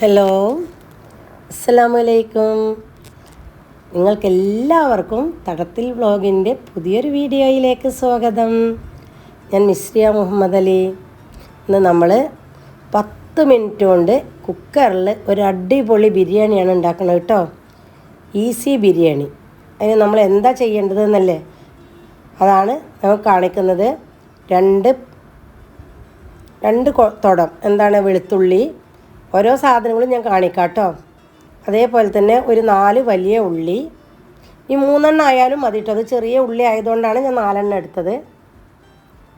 Hello അസ്സലാമു നിങ്ങൾക്ക് നിങ്ങൾക്കെല്ലാവർക്കും തടത്തിൽ വ്ളോഗിന്റെ പുതിയൊരു വീഡിയോയിലേക്ക് സ്വാഗതം. ഞാൻ മിസ്രിയ മുഹമ്മദ് അലി. ഇന്ന് നമ്മൾ പത്ത് മിനിറ്റ് കൊണ്ട് കുക്കറിൽ ഒരു അടിപൊളി ബിരിയാണിയാണ് ഉണ്ടാക്കുന്നത് കേട്ടോ. ഈസി ബിരിയാണി. അതിന് നമ്മൾ എന്താ ചെയ്യേണ്ടതെന്നല്ലേ? അതാണ് നമ്മൾ കാണിക്കുന്നത്. രണ്ട് രണ്ട് തുടം. എന്താണ് വെളുത്തുള്ളി ഓരോ സാധനങ്ങളും ഞാൻ കാണിക്കാം കേട്ടോ അതേപോലെ തന്നെ ഒരു നാല് വലിയ ഉള്ളി. ഈ മൂന്നെണ്ണം ആയാലും മതി കേട്ടോ അത് ചെറിയ ഉള്ളി ആയതുകൊണ്ടാണ് ഞാൻ നാലെണ്ണം എടുത്തത്.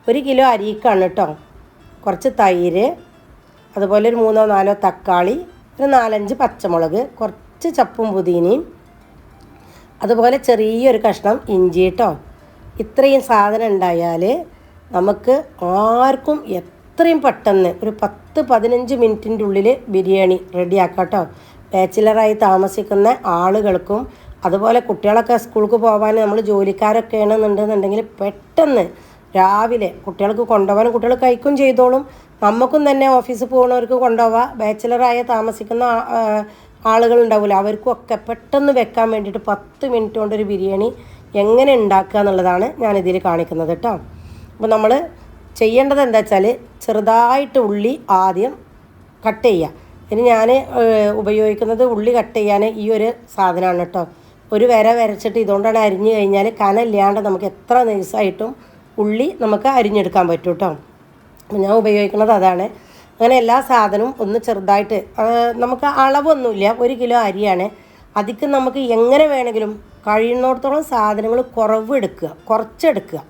ഒരു കിലോ അരിക്കാണ് കേട്ടോ കുറച്ച് തൈര് അതുപോലെ ഒരു മൂന്നോ നാലോ തക്കാളി ഒരു നാലഞ്ച് പച്ചമുളക് കുറച്ച് ചപ്പും പുതിനയും അതുപോലെ ചെറിയൊരു കഷ്ണം ഇഞ്ചി കേട്ടോ ഇത്രയും സാധനം ഉണ്ടായാൽ നമുക്ക് ആർക്കും എത്രയും പെട്ടെന്ന് ഒരു പത്ത് പതിനഞ്ച് മിനിറ്റിന്റെ ഉള്ളിൽ ബിരിയാണി റെഡിയാക്കാം കേട്ടോ ബാച്ചിലറായി താമസിക്കുന്ന ആളുകൾക്കും അതുപോലെ കുട്ടികളൊക്കെ സ്കൂൾക്ക് പോകാൻ നമ്മൾ ജോലിക്കാരൊക്കെ ആണെന്നുണ്ടെന്നുണ്ടെങ്കിൽ പെട്ടെന്ന് രാവിലെ കുട്ടികൾക്ക് കൊണ്ടുപോകാനും കുട്ടികൾ കഴിക്കും ചെയ്തോളും. നമുക്കും തന്നെ ഓഫീസിൽ പോകുന്നവർക്ക് കൊണ്ടുപോവാം. ബാച്ചിലറായ താമസിക്കുന്ന ആളുകളുണ്ടാവില്ല അവർക്കും ഒക്കെ പെട്ടെന്ന് വെക്കാൻ വേണ്ടിയിട്ട് പത്ത് മിനിറ്റ് കൊണ്ടൊരു ബിരിയാണി എങ്ങനെ ഉണ്ടാക്കുക എന്നുള്ളതാണ് ഞാനിതിൽ കാണിക്കുന്നത് കേട്ടോ. അപ്പോൾ നമ്മൾ ചെയ്യേണ്ടത് എന്താ വെച്ചാൽ ചെറുതായിട്ട് ഉള്ളി ആദ്യം കട്ട് ചെയ്യുക ഇനി ഞാൻ ഉപയോഗിക്കുന്നത് ഉള്ളി കട്ട് ചെയ്യാൻ ഈ ഒരു സാധനമാണ് കേട്ടോ ഒരു വര വരച്ചിട്ട് ഇതുകൊണ്ടാണ് അരിഞ്ഞു കഴിഞ്ഞാൽ കനമില്ലാണ്ട് നമുക്ക് എത്ര നൈസായിട്ടും ഉള്ളി നമുക്ക് അരിഞ്ഞെടുക്കാൻ പറ്റും കേട്ടോ ഞാൻ ഉപയോഗിക്കുന്നത് അതാണ്. അങ്ങനെ എല്ലാ സാധനവും ഒന്ന് ചെറുതായിട്ട് നമുക്ക് അളവൊന്നുമില്ല. ഒരു കിലോ അരിയാണ്. അതിക്ക് നമുക്ക് എങ്ങനെ വേണമെങ്കിലും കഴിയുന്നിടത്തോളം സാധനങ്ങൾ കുറവ് എടുക്കുക കുറച്ചെടുക്കുക.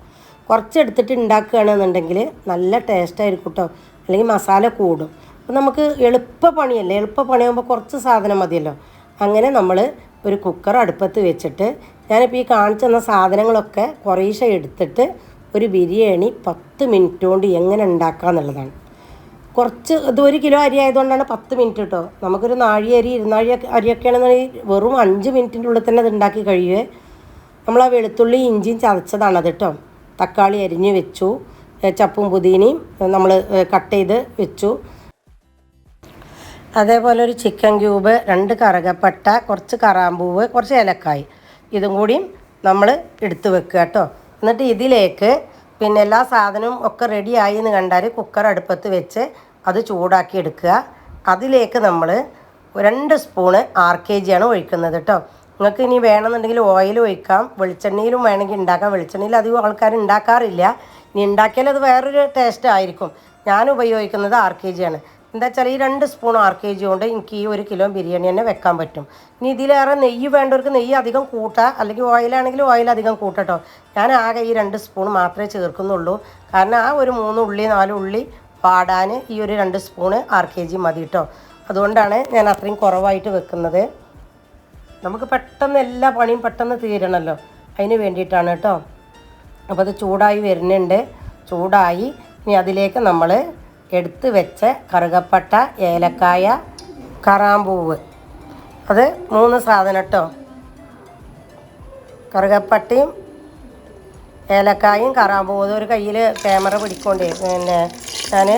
കുറച്ചെടുത്തിട്ട് ഉണ്ടാക്കുകയാണെന്നുണ്ടെങ്കിൽ നല്ല ടേസ്റ്റായിരിക്കും കേട്ടോ. അല്ലെങ്കിൽ മസാല കൂടും. അപ്പോൾ നമുക്ക് എളുപ്പ പണിയല്ലേ എളുപ്പ പണിയാകുമ്പോൾ കുറച്ച് സാധനം മതിയല്ലോ. അങ്ങനെ നമ്മൾ ഒരു കുക്കർ അടുപ്പത്ത് വെച്ചിട്ട് ഞാനിപ്പോൾ ഈ കാണിച്ചു തന്ന സാധനങ്ങളൊക്കെ കുറേശ്ശെ എടുത്തിട്ട് ഒരു ബിരിയാണി പത്ത് മിനിറ്റ് കൊണ്ട് എങ്ങനെ ഉണ്ടാക്കുക എന്നുള്ളതാണ്. കുറച്ച് ഇത് ഒരു കിലോ അരി ആയതുകൊണ്ടാണ് പത്ത് മിനിറ്റ് കേട്ടോ. നമുക്കൊരു നാഴി അരി ഇരുന്നാഴി അരിയൊക്കെ ആണെന്നുണ്ടെങ്കിൽ വെറും അഞ്ച് മിനിറ്റിന്റെ ഉള്ളിൽ തന്നെ അത് ഉണ്ടാക്കി കഴിയുവേ. നമ്മൾ ആ വെളുത്തുള്ളി ഇഞ്ചിയും ചതച്ചതാണ് അത് കേട്ടോ. തക്കാളി അരിഞ്ഞ് വെച്ചു. ചപ്പും പുതിനയും നമ്മൾ കട്ട് ചെയ്ത് വെച്ചു. അതേപോലെ ഒരു ചിക്കൻ ക്യൂബ് രണ്ട് കറുകപ്പട്ട കുറച്ച് കറാമ്പൂവ് കുറച്ച് ഏലക്കായ്. ഇതും കൂടിയും നമ്മൾ എടുത്ത് വെക്കുക കേട്ടോ. എന്നിട്ട് ഇതിലേക്ക് പിന്നെ എല്ലാ സാധനവും ഒക്കെ റെഡിയായി എന്ന് കണ്ടാൽ കുക്കർ അടുപ്പത്ത് വെച്ച് അത് ചൂടാക്കി എടുക്കുക. അതിലേക്ക് നമ്മൾ രണ്ട് സ്പൂണ് ആർ കെ ജിയാണ് ഒഴിക്കുന്നത് കേട്ടോ. നിങ്ങൾക്ക് ഇനി വേണമെന്നുണ്ടെങ്കിൽ ഓയിൽ ഒഴിക്കാം. വെളിച്ചെണ്ണയിലും വേണമെങ്കിൽ ഉണ്ടാക്കാം. വെളിച്ചെണ്ണയിൽ അധികം ആൾക്കാർ ഉണ്ടാക്കാറില്ല. ഇനി ഉണ്ടാക്കിയാൽ അത് വേറൊരു ടേസ്റ്റ് ആയിരിക്കും. ഞാൻ ഉപയോഗിക്കുന്നത് ആർ കെ ജിയാണ് എന്താ വെച്ചാൽ ഈ രണ്ട് സ്പൂൺ ആർ കെ ജി കൊണ്ട് എനിക്ക് ഈ ഒരു കിലോ ബിരിയാണി തന്നെ വെക്കാൻ പറ്റും. ഇനി ഇതിലേറെ നെയ്യ് വേണ്ടവർക്ക് നെയ്യ് അധികം കൂട്ടാം. അല്ലെങ്കിൽ ഓയിലാണെങ്കിൽ ഓയിൽ അധികം കൂട്ടട്ടോ. ഞാൻ ആകെ ഈ രണ്ട് സ്പൂൺ മാത്രമേ ചേർക്കുന്നുള്ളൂ. കാരണം ആ ഒരു മൂന്ന് ഉള്ളി നാല് ഉള്ളി പാടാൻ ഈ ഒരു രണ്ട് സ്പൂണ് ആർ കെ ജി മതി കേട്ടോ അതുകൊണ്ടാണ് ഞാൻ അത്രയും കുറവായിട്ട് വെക്കുന്നത്. നമുക്ക് പെട്ടെന്ന് എല്ലാ പണിയും പെട്ടെന്ന് തീരണമല്ലോ അതിന് വേണ്ടിയിട്ടാണ് കേട്ടോ. അപ്പോൾ അത് ചൂടായി വരുന്നുണ്ട്. ചൂടായി ഇനി അതിലേക്ക് നമ്മൾ എടുത്ത് വെച്ച കറുകപ്പട്ട ഏലക്കായ കറാമ്പൂവ്. അത് മൂന്ന് സാധനം കേട്ടോ. കറുകപ്പട്ടയും ഏലക്കായും കറാമ്പൂവും. ഒരു കയ്യിൽ ക്യാമറ പിടിക്കൊണ്ടേ പിന്നെ ഞാൻ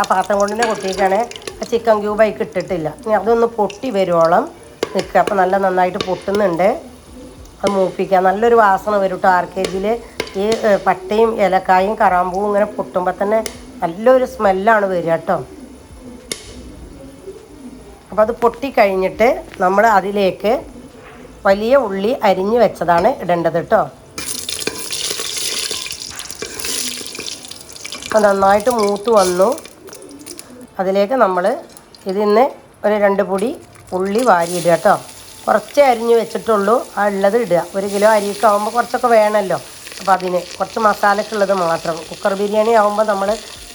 ആ പാത്രം കൊണ്ടുതന്നെ കൊട്ടിയിട്ടാണ്. ആ ചിക്കൻ ക്യൂബ് അതിക്ക് ഇട്ടിട്ടില്ല ഇനി അതൊന്ന് പൊട്ടി വരുവോളം. നിൽക്കുക. അപ്പോൾ നല്ല നന്നായിട്ട് പൊട്ടുന്നുണ്ട്. അത് മൂപ്പിക്കുക. നല്ലൊരു വാസന വരും കേട്ടോ ആർ കെ ജിയിൽ ഈ പട്ടയും ഏലക്കായും കറാമ്പൂവും ഇങ്ങനെ പൊട്ടുമ്പോൾ തന്നെ നല്ലൊരു സ്മെല്ലാണ് വരിക കേട്ടോ അപ്പോൾ അത് പൊട്ടിക്കഴിഞ്ഞിട്ട് നമ്മൾ അതിലേക്ക് വലിയ ഉള്ളി അരിഞ്ഞ് വെച്ചതാണ് ഇടേണ്ടത് കേട്ടോ അപ്പോൾ നന്നായിട്ട് മൂത്ത് വന്നു. അതിലേക്ക് നമ്മൾ ഇതിന്ന് ഒരു രണ്ട് പൊടി ഉള്ളി വാരിയിടുക കേട്ടോ. കുറച്ച് അരിഞ്ഞ് വെച്ചിട്ടുള്ളൂ. ആ ഉള്ളത് ഇടുക. ഒരു കിലോ അരിയൊക്കെ ആകുമ്പോൾ കുറച്ചൊക്കെ വേണമല്ലോ അപ്പോൾ അതിന് കുറച്ച് മസാലക്കുള്ളത് മാത്രം. കുക്കർ ബിരിയാണി ആകുമ്പോൾ നമ്മൾ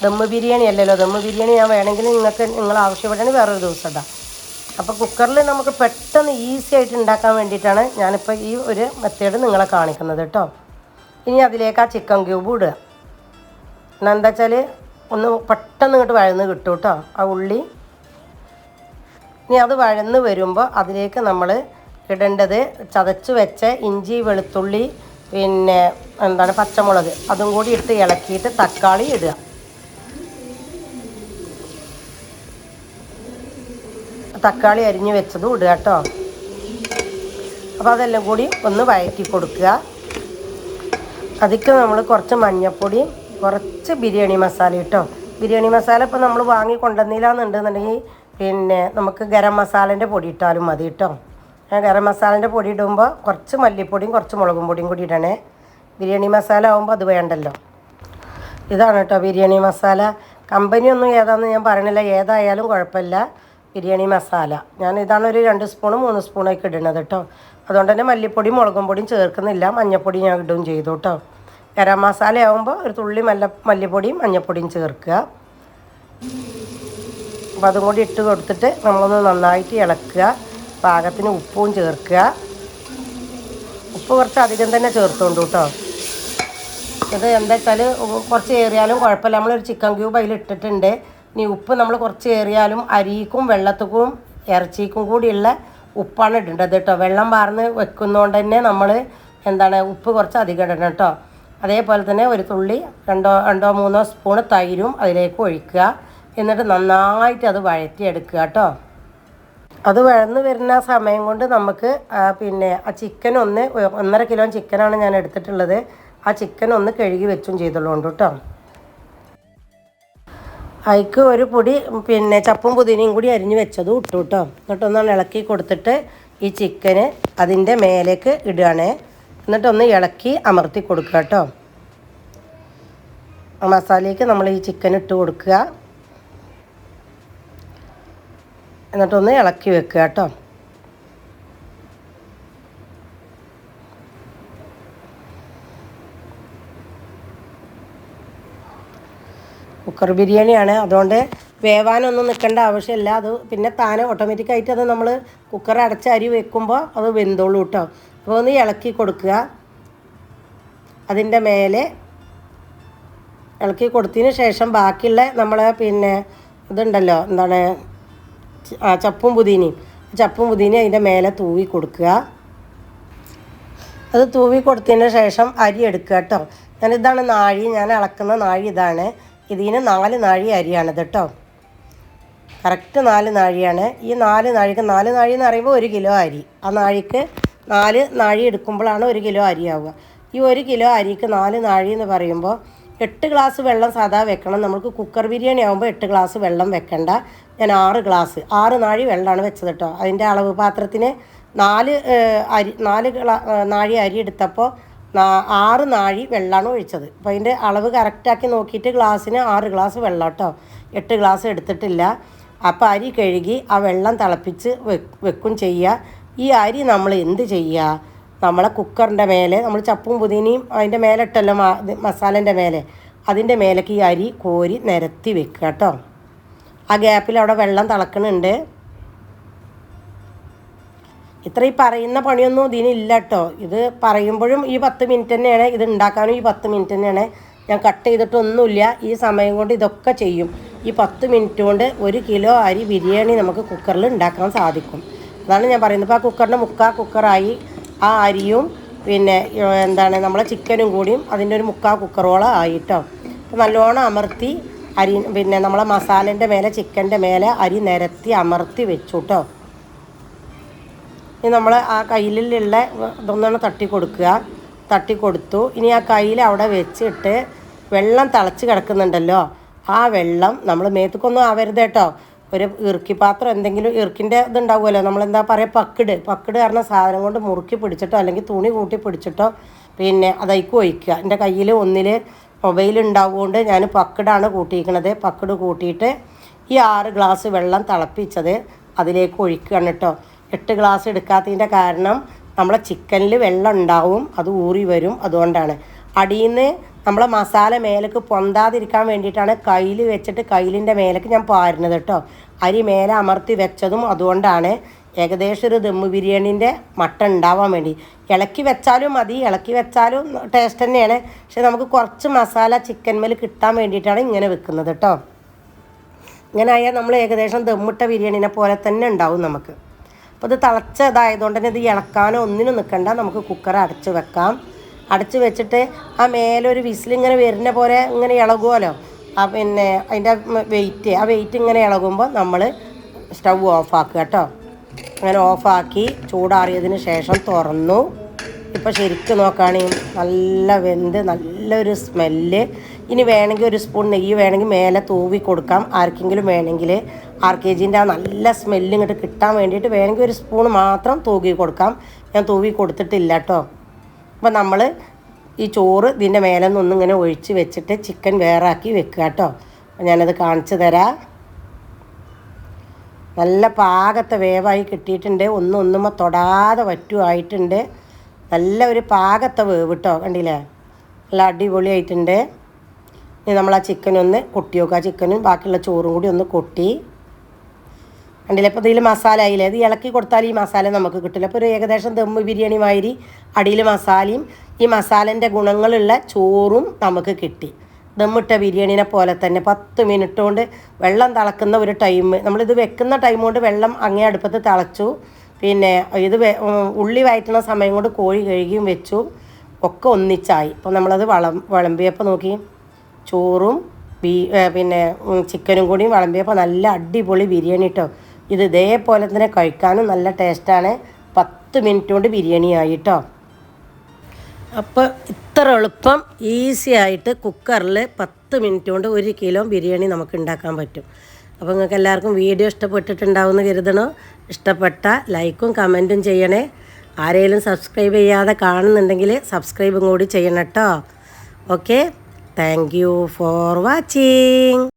ദമ്മ് ബിരിയാണി അല്ലല്ലോ. ദമ്മ് ബിരിയാണി ഞാൻ വേണമെങ്കിൽ നിങ്ങൾക്ക് നിങ്ങൾ ആവശ്യപ്പെടുകയാണെങ്കിൽ വേറൊരു ദിവസം ഇടാം. അപ്പോൾ കുക്കറിൽ നമുക്ക് പെട്ടെന്ന് ഈസി ആയിട്ട് ഉണ്ടാക്കാൻ വേണ്ടിയിട്ടാണ് ഞാനിപ്പോൾ ഈ ഒരു മെത്തേഡ് നിങ്ങളെ കാണിക്കുന്നത് കേട്ടോ. ഇനി അതിലേക്ക് ആ ചിക്കൻ ക്യൂബ് ഇടുക. എന്നാൽ എന്താ വെച്ചാൽ ഒന്ന് പെട്ടെന്ന് ഇങ്ങോട്ട് വഴന്ന് കിട്ടും കേട്ടോ. ആ ഉള്ളി ഇനി അത് വഴന്ന് വരുമ്പോൾ അതിലേക്ക് നമ്മൾ ഇടേണ്ടത് ചതച്ച് വെച്ച ഇഞ്ചി വെളുത്തുള്ളി പിന്നെ എന്താണ് പച്ചമുളക് അതും കൂടി ഇട്ട് ഇളക്കിയിട്ട് തക്കാളി ഇടുക. തക്കാളി അരിഞ്ഞ് വെച്ചതും ഇടുക കേട്ടോ. അപ്പോൾ അതെല്ലാം കൂടി ഒന്ന് വഴറ്റി കൊടുക്കുക. അതിക്ക് നമ്മൾ കുറച്ച് മഞ്ഞൾപ്പൊടി കുറച്ച് ബിരിയാണി മസാല കേട്ടോ ബിരിയാണി മസാല ഇപ്പോൾ നമ്മൾ വാങ്ങി കൊണ്ടുവന്നില്ലാന്നുണ്ടെന്നുണ്ടെങ്കിൽ പിന്നെ നമുക്ക് ഗരം മസാലേന്റെ പൊടി ഇട്ടാലും മതി കേട്ടോ. ഗരം മസാലേന്റെ പൊടി ഇടുമ്പോൾ കുറച്ച് മല്ലിപ്പൊടിയും കുറച്ച് മുളകും പൊടിയും കൂടി ഇടണേ ബിരിയാണി മസാല ആകുമ്പോൾ അത് വേണ്ടല്ലോ. ഇതാണ് കേട്ടോ ബിരിയാണി മസാല. കമ്പനി ഒന്നും ഏതാണെന്ന് ഞാൻ പറയണില്ല. ഏതായാലും കുഴപ്പമില്ല. ബിരിയാണി മസാല. ഞാൻ ഇതാണ് ഒരു രണ്ട് സ്പൂണും മൂന്ന് സ്പൂണൊക്കെ ഇടുന്നത് കേട്ടോ. അതുകൊണ്ട് തന്നെ മല്ലിപ്പൊടി മുളകും പൊടിയും ചേർക്കുന്നില്ല. മഞ്ഞപ്പൊടി ഞാൻ ഇടുകയും ചെയ്തു കേട്ടോ. ഗരം മസാല ആകുമ്പോൾ ഒരു തുള്ളി മല്ല മല്ലിപ്പൊടിയും മഞ്ഞപ്പൊടിയും ചേർക്കുക. അപ്പോൾ അതും കൂടി ഇട്ട് കൊടുത്തിട്ട് നമ്മളൊന്ന് നന്നായിട്ട് ഇളക്കുക. പാകത്തിന് ഉപ്പും ചേർക്കുക. ഉപ്പ് കുറച്ച് അധികം തന്നെ ചേർത്തോണ്ടു കേട്ടോ ഇത് എന്താ വെച്ചാൽ കുറച്ച് ഏറിയാലും കുഴപ്പമില്ല. നമ്മളൊരു ചിക്കൻ ക്യൂബ് അതിൽ ഇട്ടിട്ടുണ്ട്. ഇനി ഉപ്പ് നമ്മൾ കുറച്ച് ഏറിയാലും അരിക്കും വെള്ളത്തിക്കും ഇറച്ചിക്കും കൂടിയുള്ള ഉപ്പാണ് ഇടേണ്ടത് കേട്ടോ വെള്ളം വാർന്ന് വെക്കുന്നതുകൊണ്ട് തന്നെ നമ്മൾ എന്താണ് ഉപ്പ് കുറച്ച് അധികം ഇടണം കേട്ടോ അതേപോലെ തന്നെ ഒരു തുള്ളി രണ്ടോ രണ്ടോ മൂന്നോ സ്പൂണ് തൈരും അതിലേക്ക് ഒഴിക്കുക. എന്നിട്ട് നന്നായിട്ട് അത് വഴറ്റിയെടുക്കുക കേട്ടോ. അത് വഴന്ന് വരുന്ന സമയം കൊണ്ട് നമുക്ക് പിന്നെ ആ ചിക്കൻ ഒന്ന് ഒന്നര കിലോ ചിക്കനാണ് ഞാൻ എടുത്തിട്ടുള്ളത്. ആ ചിക്കൻ ഒന്ന് കഴുകി വെച്ചും ചെയ്തോളൂണ്ട് കേട്ടോ. അതിക്ക് ഒരു പൊടി പിന്നെ ചപ്പും പുതിനയും കൂടി അരിഞ്ഞ് വെച്ചതും ഇട്ടു കേട്ടോ. എന്നിട്ടൊന്നാണ് ഇളക്കി കൊടുത്തിട്ട് ഈ ചിക്കന് അതിന്റെ മേലേക്ക് ഇടുകയാണേ. എന്നിട്ടൊന്ന് ഇളക്കി അമർത്തി കൊടുക്കുക കേട്ടോ. മസാലയ്ക്ക് നമ്മൾ ഈ ചിക്കൻ ഇട്ട് കൊടുക്കുക. എന്നിട്ടൊന്ന് ഇളക്കി വെക്കുക കേട്ടോ. കുക്കർ ബിരിയാണിയാണ്. അതുകൊണ്ട് വേവാനൊന്നും നിൽക്കേണ്ട ആവശ്യമില്ല. അത് പിന്നെ താനെ ഓട്ടോമാറ്റിക്കായിട്ട് അത് നമ്മൾ കുക്കർ അടച്ച അരി വെക്കുമ്പോൾ അത് വെന്തോളൂ കേട്ടോ. അപ്പോൾ ഒന്ന് ഇളക്കി കൊടുക്കുക. അതിന്റെ മേലെ ഇളക്കി കൊടുത്തതിന് ശേഷം ബാക്കിയുള്ള നമ്മളെ പിന്നെ ഇതുണ്ടല്ലോ എന്താണ് ചപ്പും പുതിനയും. ചപ്പും പുതിനയും അതിന്റെ മേലെ തൂവി കൊടുക്കുക. അത് തൂവി കൊടുത്തതിന് ശേഷം അരി എടുക്കുക കേട്ടോ. ഞാൻ ഇതാണ് നാഴി ഞാൻ അളക്കുന്ന നാഴി ഇതാണ്. ഇതിന് നാല് നാഴി അരിയാണിത് കേട്ടോ. കറക്റ്റ് നാല് നാഴിയാണ്. ഈ നാല് നാഴിക്ക് നാല് നാഴി എന്ന് പറയുമ്പോൾ ഒരു കിലോ അരി. ആ നാഴിക്ക് നാല് നാഴി എടുക്കുമ്പോഴാണ് ഒരു കിലോ അരിയാവുക ഈ ഒരു കിലോ അരിക്ക് നാല് നാഴി എന്ന് പറയുമ്പോൾ എട്ട് ഗ്ലാസ് വെള്ളം സാധാ വെക്കണം. നമുക്ക് കുക്കർ ബിരിയാണി ആകുമ്പോൾ എട്ട് ഗ്ലാസ് വെള്ളം വെക്കണ്ട. ഞാൻ ആറ് ഗ്ലാസ് ആറ് നാഴി വെള്ളമാണ് വെച്ചത് കേട്ടോ അതിന്റെ അളവ് പാത്രത്തിന് നാല് അരി നാല് ഗ്ലാ നാഴി അരി എടുത്തപ്പോൾ ആറ് നാഴി വെള്ളമാണ് ഒഴിച്ചത്. അപ്പോൾ അതിന്റെ അളവ് കറക്റ്റാക്കി നോക്കിയിട്ട് ഗ്ലാസ്സിന് ആറ് ഗ്ലാസ് വെള്ളം കേട്ടോ എട്ട് ഗ്ലാസ് എടുത്തിട്ടില്ല. അപ്പോൾ അരി കഴുകി ആ വെള്ളം തിളപ്പിച്ച് വെക്കും ചെയ്യുക ഈ അരി നമ്മൾ എന്ത് ചെയ്യുക നമ്മളെ കുക്കറിന്റെ മേലെ നമ്മൾ ചപ്പും പുതിനയും അതിന്റെ മേലെ ഇട്ടല്ലോ മസാലേന്റെ മേലെ. അതിന്റെ മേലേക്ക് ഈ അരി കോരി നിരത്തി വെക്കുക കേട്ടോ. ആ ഗ്യാപ്പിൽ അവിടെ വെള്ളം തിളക്കണുണ്ട്. ഇത്ര ഈ പറയുന്ന പണിയൊന്നും ഇതിനില്ല കേട്ടോ. ഇത് പറയുമ്പോഴും ഈ പത്ത് മിനിറ്റ് തന്നെയാണ് ഇത് ഉണ്ടാക്കാനും ഈ പത്ത് മിനിറ്റ് തന്നെയാണ്. ഞാൻ കട്ട് ചെയ്തിട്ടൊന്നുമില്ല. ഈ സമയം കൊണ്ട് ഇതൊക്കെ ചെയ്യും. ഈ പത്ത് മിനിറ്റ് കൊണ്ട് ഒരു കിലോ അരി ബിരിയാണി നമുക്ക് കുക്കറിൽ ഉണ്ടാക്കാൻ സാധിക്കും. അതാണ് ഞാൻ പറയുന്നത്. ഇപ്പോൾ ആ കുക്കറിന്റെ മുക്കാൽ കുക്കറായി. ആ അരിയും പിന്നെ എന്താണ് നമ്മളെ ചിക്കനും കൂടിയും അതിന്റെ ഒരു മുക്കാൽ കുക്കറോളം ആയിട്ടോ. നല്ലോണം അമർത്തി അരി പിന്നെ നമ്മളെ മസാലേന്റെ മേലെ ചിക്കന്റെ മേലെ അരി നിരത്തി അമർത്തി വെച്ചു കേട്ടോ ഇനി നമ്മൾ ആ കയ്യിലുള്ള ഇതൊന്നാണ് തട്ടി കൊടുക്കുക തട്ടി കൊടുത്തു ഇനി ആ കയ്യിൽ അവിടെ വെച്ചിട്ട് വെള്ളം തിളച്ച് കിടക്കുന്നുണ്ടല്ലോ. ആ വെള്ളം നമ്മൾ മേത്തക്കൊന്നും ആവരുത് കേട്ടോ. ഒരു ഇറുക്കി പാത്രം എന്തെങ്കിലും ഇറുക്കിന്റെ ഇതുണ്ടാവുമല്ലോ. നമ്മളെന്താ പറയുക പക്കിട്. പക്കിട് കാരണം സാധനം കൊണ്ട് മുറുക്കി പിടിച്ചിട്ടോ അല്ലെങ്കിൽ തുണി കൂട്ടി പിടിച്ചിട്ടോ പിന്നെ അതൈക്ക് ഒഴിക്കുക. എന്റെ കയ്യിൽ ഒന്നിൽ മൊബൈൽ ഉണ്ടാവുകൊണ്ട് ഞാൻ പക്കിടാണ് കൂട്ടിയിരിക്കണത്. പക്കിട് കൂട്ടിയിട്ട് ഈ ആറ് ഗ്ലാസ് വെള്ളം തിളപ്പിച്ചത് അതിലേക്ക് ഒഴിക്കുകയാണ് കേട്ടോ. എട്ട് ഗ്ലാസ് എടുക്കാത്തതിന്റെ കാരണം നമ്മളെ ചിക്കനിൽ വെള്ളം ഉണ്ടാവും അത് ഊറി വരും അതുകൊണ്ടാണ്. അടിയിൽ നിന്ന് നമ്മളെ മസാല മേലേക്ക് പൊന്താതിരിക്കാൻ വേണ്ടിയിട്ടാണ് കയ്യിൽ വെച്ചിട്ട് കയ്യിലിന്റെ മേലേക്ക് ഞാൻ പാരുന്നത് കേട്ടോ. അരി മേലെ അമർത്തി വെച്ചതും അതുകൊണ്ടാണ് ഏകദേശം ഒരു ദമ്മ് ബിരിയാണീന്റെ മട്ട ഉണ്ടാവാൻ വേണ്ടി. ഇളക്കി വെച്ചാലും മതി ഇളക്കി വെച്ചാലും ടേസ്റ്റ് തന്നെയാണ്. പക്ഷെ നമുക്ക് കുറച്ച് മസാല ചിക്കൻ മേൽ കിട്ടാൻ വേണ്ടിയിട്ടാണ് ഇങ്ങനെ വെക്കുന്നത് കേട്ടോ. ഇങ്ങനെ ആയാൽ നമ്മൾ ഏകദേശം ദമ്മിട്ട ബിരിയാണിനെ പോലെ തന്നെ ഉണ്ടാവും നമുക്ക്. അപ്പോൾ ഇത് തിളച്ചതായതുകൊണ്ട് തന്നെ ഇത് ഇളക്കാനോ ഒന്നിനും നിൽക്കണ്ട. നമുക്ക് കുക്കർ അടച്ച് വെക്കാം. അടച്ച് വെച്ചിട്ട് ആ മേലൊരു വിസിലിങ്ങനെ വരുന്ന പോലെ ഇങ്ങനെ ഇളകുമല്ലോ. ആ പിന്നെ അതിന്റെ വെയിറ്റ് ആ വെയിറ്റ് ഇങ്ങനെ ഇളകുമ്പോൾ നമ്മൾ സ്റ്റൗ ഓഫാക്കുക കേട്ടോ. അങ്ങനെ ഓഫാക്കി ചൂടാറിയതിന് ശേഷം തുറന്നു. ഇപ്പോൾ ശരിക്കും നോക്കുകയാണെങ്കിൽ നല്ല വെന്ത് നല്ലൊരു സ്മെല്ല്. ഇനി വേണമെങ്കിൽ ഒരു സ്പൂൺ നെയ്യ് വേണമെങ്കിൽ മേലെ തൂവി കൊടുക്കാം. ആർക്കെങ്കിലും വേണമെങ്കിൽ ആർ കെ ജിന്റെ ആ നല്ല സ്മെല്ല് ഇങ്ങോട്ട് കിട്ടാൻ വേണ്ടിയിട്ട് വേണമെങ്കിൽ ഒരു സ്പൂൺ മാത്രം തൂക്കി കൊടുക്കാം. ഞാൻ തൂവി കൊടുത്തിട്ടില്ല കേട്ടോ. അപ്പോൾ നമ്മൾ ഈ ചോറ് ഇതിന്റെ മേലെ നിന്നൊന്നും ഇങ്ങനെ ഒഴിച്ച് വെച്ചിട്ട് ചിക്കൻ വേറാക്കി വെക്കുക കേട്ടോ. ഞാനത് കാണിച്ചു തരാം. നല്ല പാകത്തെ വേവായി കിട്ടിയിട്ടുണ്ട്. ഒന്നും തൊടാതെ വറ്റുമായിട്ടുണ്ട് നല്ല ഒരു പാകത്തെ വേവ് കേട്ടോ കണ്ടില്ലേ? നല്ല അടിപൊളിയായിട്ടുണ്ട്. ഇനി നമ്മൾ ആ ചിക്കൻ ഒന്ന് കൊട്ടി നോക്കുക ആ ചിക്കനും ബാക്കിയുള്ള ചോറും കൂടി ഒന്ന് കൊട്ടി. കണ്ടില്ലേ? ഇതിൽ മസാല ആയില്ലേ? ഇത് ഇളക്കി കൊടുത്താൽ ഈ മസാല നമുക്ക് കിട്ടില്ല. അപ്പോൾ ഒരു ഏകദേശം ദമ്മ് ബിരിയാണി മാതിരി അടിയിൽ മസാലയും ഈ മസാലന്റെ ഗുണങ്ങളുള്ള ചോറും നമുക്ക് കിട്ടി. ദമ്മിട്ട ബിരിയാണിനെ പോലെ തന്നെ പത്ത് മിനിറ്റ് കൊണ്ട് വെള്ളം തിളക്കുന്ന ഒരു ടൈം. നമ്മളിത് വെക്കുന്ന ടൈം കൊണ്ട് വെള്ളം അങ്ങേ അടുപ്പത്ത് തിളച്ചു. പിന്നെ ഇത് ഉള്ളി വയറ്റുന്ന സമയം കൊണ്ട് കോഴി കഴുകിയും വെച്ചു. ഒക്കെ ഒന്നിച്ചായി. അപ്പോൾ നമ്മളത് വളം വിളമ്പിയപ്പോൾ നോക്കി. ചോറും ബീ പിന്നെ ചിക്കനും കൂടിയും വിളമ്പിയപ്പോൾ നല്ല അടിപൊളി ബിരിയാണി കേട്ടോ ഇത് ഇതേപോലെ തന്നെ കഴിക്കാനും നല്ല ടേസ്റ്റാണ്. പത്ത് മിനിറ്റ് കൊണ്ട് ബിരിയാണി ആയിട്ടോ. അപ്പോൾ ഇത്ര എളുപ്പം ഈസി ആയിട്ട് കുക്കറിൽ പത്ത് മിനിറ്റ് കൊണ്ട് ഒരു കിലോ ബിരിയാണി നമുക്ക് ഉണ്ടാക്കാൻ പറ്റും. അപ്പോൾ നിങ്ങൾക്ക് എല്ലാവർക്കും വീഡിയോ ഇഷ്ടപ്പെട്ടിട്ടുണ്ടാവുമെന്ന് കരുതണോ. ഇഷ്ടപ്പെട്ട ലൈക്കും കമന്റും ചെയ്യണേ. ആരെങ്കിലും സബ്സ്ക്രൈബ് ചെയ്യാതെ കാണുന്നുണ്ടെങ്കിൽ സബ്സ്ക്രൈബും കൂടി ചെയ്യണം കേട്ടോ. Okay. Thank you for watching.